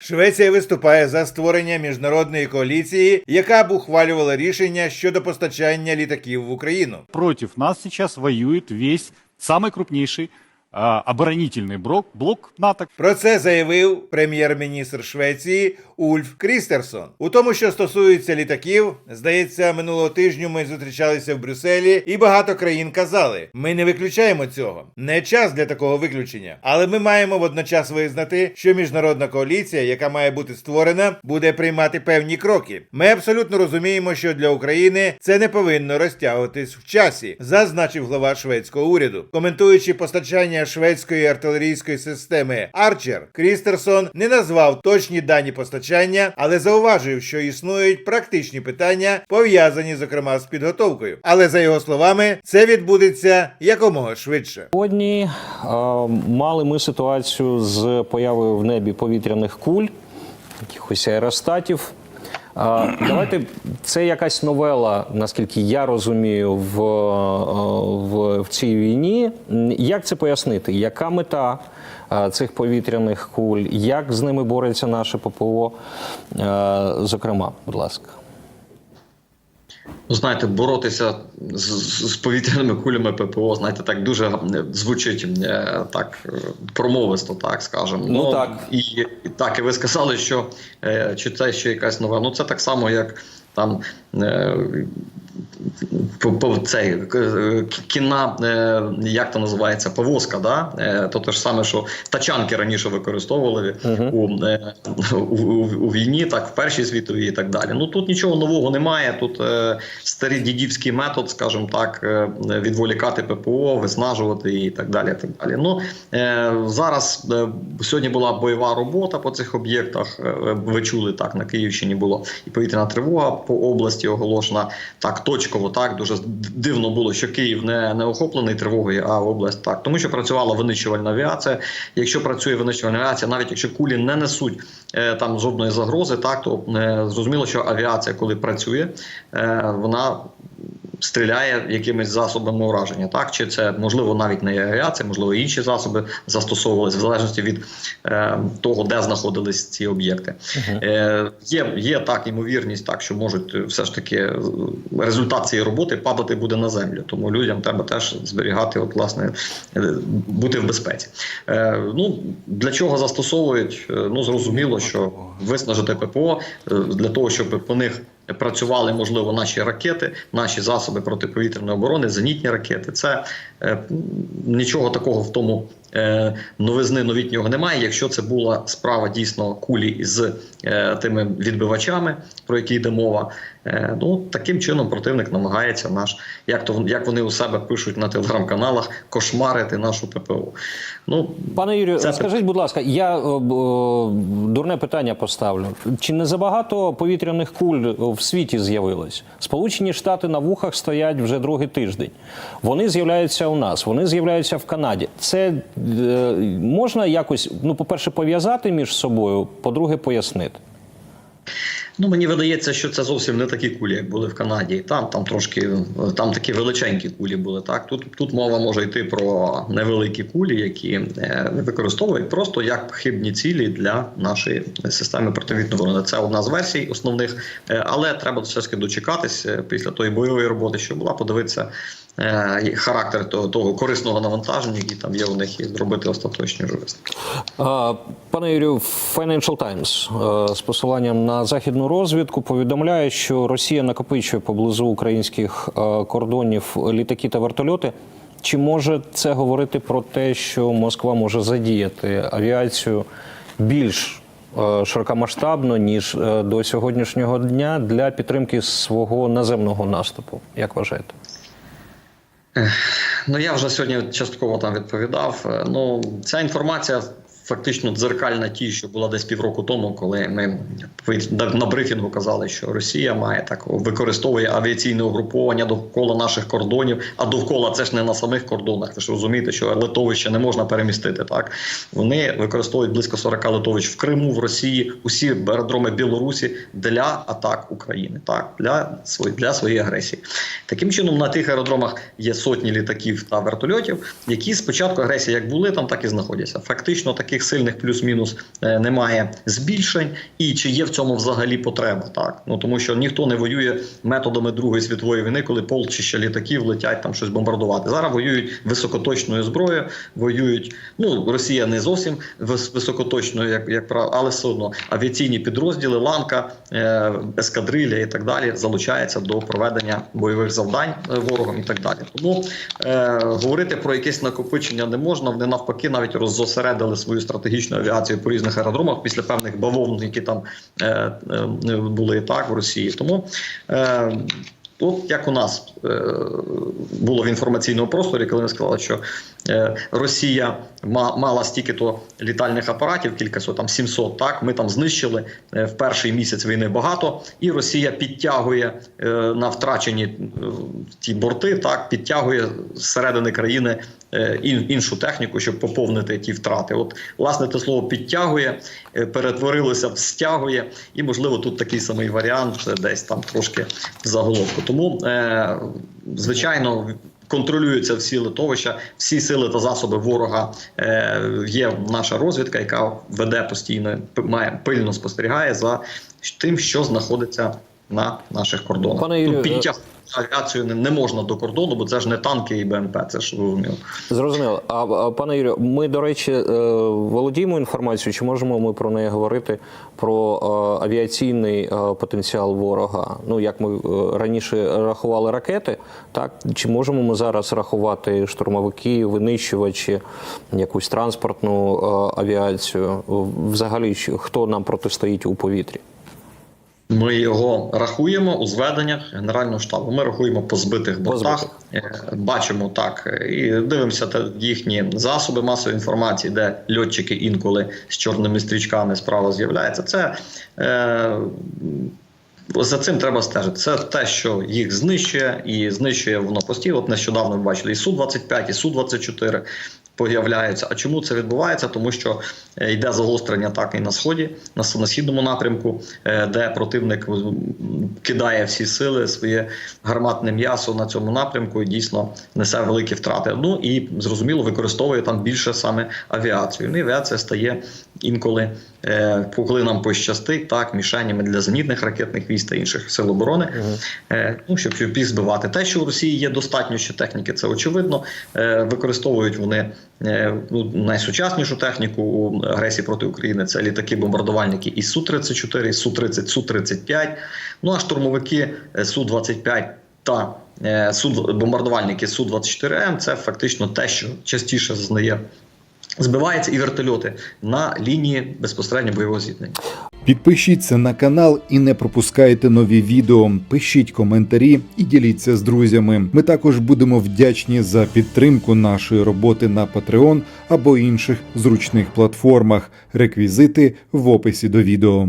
Швеція виступає за створення міжнародної коаліції, яка б ухвалювала рішення щодо постачання літаків в Україну. Против нас сейчас воюет весь самый крупнейший а, оборонительный блок, НАТО. Про це заявив прем'єр-міністр Швеції Ульф Крістерсон. У тому, що стосується літаків, здається, минулого тижню ми зустрічалися в Брюсселі, і багато країн казали: ми не виключаємо цього. Не час для такого виключення. Але ми маємо водночас визнати, що міжнародна коаліція, яка має бути створена, буде приймати певні кроки. Ми абсолютно розуміємо, що для України це не повинно розтягуватись в часі, зазначив глава шведського уряду, коментуючи постачання шведської артилерійської системи Арчер, Крістерсон не назвав точні дані постачання, але зауважив, що існують практичні питання, пов'язані зокрема з підготовкою. Але за його словами, це відбудеться якомога швидше. Сьогодні е, мали ми ситуацію з появою в небі повітряних куль, якихось аеростатів. Давайте це якась новела, наскільки я розумію, в, е, в, в цій війні. Як це пояснити? Яка мета е, цих повітряних куль? Як з ними бореться наше ППО? Е, Зокрема, будь ласка. Ну, знаєте, боротися з, з повітряними кулями ППО, знаєте, так дуже е, звучить е, так е, промовисто, так скажемо. Ну, так. І, і так, і ви сказали, що чи це ще якась нова. Ну це так само, як там. Цей кіна, е, як то називається, повозка, да? Е, то те ж саме, що тачанки раніше використовували у, е, у, у, у війні, так в першій світовій і так далі. Ну тут нічого нового немає. Тут е, старий дідівський метод, скажімо так, відволікати ППО, виснажувати і так далі. І так далі. Ну е, зараз е, сьогодні була бойова робота по цих об'єктах. Ви чули так на Київщині було і повітряна тривога по області оголошена так точково. Так дуже дивно було, що Київ не, не охоплений тривогою, а область так, тому що працювала винищувальна авіація. Якщо працює винищувальна авіація, навіть якщо кулі не несуть е, там жодної загрози, так то е, зрозуміло, що авіація, коли працює, е, вона стріляє якимись засобами ураження. Так чи це можливо навіть не авіація, можливо, інші засоби застосовувалися в залежності від е, того, де знаходились ці об'єкти. Е, є, є так ймовірність, так що можуть е, все ж таки е, результат цієї роботи падати буде на землю. Тому людям треба теж зберігати, от власне, е, бути в безпеці. Е, ну для чого застосовують? Ну зрозуміло, що виснажити ППО для того, щоб по них працювали, можливо, наші ракети, наші засоби протиповітряної оборони, зенітні ракети. Це е, нічого такого в тому новизни новітнього немає. Якщо це була справа дійсно кулі з е, тими відбивачами, про які йде мова, е, ну таким чином противник намагається наш, як то як вони у себе пишуть на телеграм-каналах, кошмарити нашу ППО. Ну Пане Юрію, Це- скажіть, будь ласка, я е, е, дурне питання поставлю. Чи не забагато повітряних куль в світі з'явилось? Сполучені Штати на вухах стоять вже другий тиждень. Вони з'являються у нас, вони з'являються в Канаді. Це е, можна якось, ну, по-перше, пов'язати між собою, по-друге, пояснити. Ну, мені видається, що це зовсім не такі кулі, як були в Канаді. Там там трошки там такі величенькі кулі були. Так тут тут мова може йти про невеликі кулі, які е, використовують просто як хибні цілі для нашої системи противітної. Це одна з версій основних, е, але треба все ж таки дочекатись е, після тої бойової роботи, що була, подивитися. Е, Характер того, того корисного навантаження, який там є у них, і зробити остаточні вже Пане Юрію, Financial Times е, з посиланням на західну розвідку повідомляє, що Росія накопичує поблизу українських е, кордонів літаки та вертольоти. Чи може це говорити про те, що Москва може задіяти авіацію більш широкомасштабно ніж до сьогоднішнього дня для підтримки свого наземного наступу? Як вважаєте? Ну я вже сьогодні частково там відповідав. Е, Ну ця інформація фактично дзеркальна ті, що була десь півроку тому, коли ми на брифінгу казали, що Росія має так використовує авіаційне угруповання довкола наших кордонів. А довкола це ж не на самих кордонах. Ви ж розумієте, що литовище не можна перемістити. Так вони використовують близько 40 литовищ в Криму, в Росії, усі аеродроми Білорусі для атак України, так для свої для своєї агресії. Таким чином на тих аеродромах є сотні літаків та вертольотів, які спочатку агресії як були там, так і знаходяться. Фактично таких таких сильних плюс-мінус е, немає збільшень, і чи є в цьому взагалі потреба, так ну тому що ніхто не воює методами Другої світової війни, коли полчища літаків летять там щось бомбардувати. Зараз воюють високоточною зброєю, воюють. Ну Росія не зовсім високоточною, як як правило, але все одно авіаційні підрозділи, ланка, е, ескадрилля і так далі залучаються до проведення бойових завдань е, ворогом і так далі. Тому е, говорити про якесь накопичення не можна. Вони навпаки навіть роззосередили свою стратегічну авіацію по різних аеродромах після певних бавовн, які там е, е, були так в Росії. Тому е, От як у нас е, було в інформаційному просторі, коли ми сказали, що Росія ма, мала стільки-то літальних апаратів, кількасот там 700, Так ми там знищили е, в перший місяць війни багато, і Росія підтягує е, на втрачені е, ті борти, так підтягує з середини країни е, іншу техніку, щоб поповнити ті втрати. От власне те слово підтягує, е, перетворилося в стягує, і можливо тут такий самий варіант е, десь там трошки в заголовку. Тому е, звичайно. Контролюються всі литовища, всі сили та засоби ворога е, є наша розвідка, яка веде постійно, має пильно спостерігає за тим, що знаходиться на наших кордонах. Пане Юрію, Тут підтягнути авіацію не, не можна до кордону, бо це ж не танки і БМП, це ж зрозуміло. Зрозуміло. А, а пане Юрію, ми, до речі, е, володіємо інформацією, чи можемо ми про неї говорити про е, авіаційний е, потенціал ворога? Ну, як ми е, раніше рахували ракети, так чи можемо ми зараз рахувати штурмовики, винищувачі, якусь транспортну е, авіацію? Взагалі, хто нам протистоїть у повітрі? Ми його рахуємо у зведеннях Генерального штабу. Ми рахуємо по збитих бортах. Е, бачимо так і дивимося їхні засоби масової інформації, де льотчики інколи з чорними стрічками справа з'являються. Це е, за цим треба стежити. Це те, що їх знищує, і знищує воно постійно. От нещодавно ми бачили і су 25 і су 24 появляються. А чому це відбувається? Тому що е, йде загострення так і на сході, на, східному напрямку, е, де противник кидає всі сили, своє гарматне м'ясо на цьому напрямку і дійсно несе великі втрати. Ну і зрозуміло використовує там більше саме авіацію. Ну і авіація стає інколи, е, коли нам пощастить, так мішенями для зенітних ракетних військ та інших сил оборони, е, ну щоб їх збивати. Те, що у Росії є достатньо ще техніки, це очевидно. Е, використовують вони ну, найсучаснішу техніку у агресії проти України. Це літаки-бомбардувальники і су 34 і су 30 су 35 Ну а штурмовики су 25 та е, су бомбардувальники су 24 м це фактично те, що частіше зазнає. Збиваються і вертольоти на лінії безпосередньо бойового зіткнення. Підпишіться на канал і не пропускайте нові відео. Пишіть коментарі і діліться з друзями. Ми також будемо вдячні за підтримку нашої роботи на Patreon або інших зручних платформах. Реквізити в описі до відео.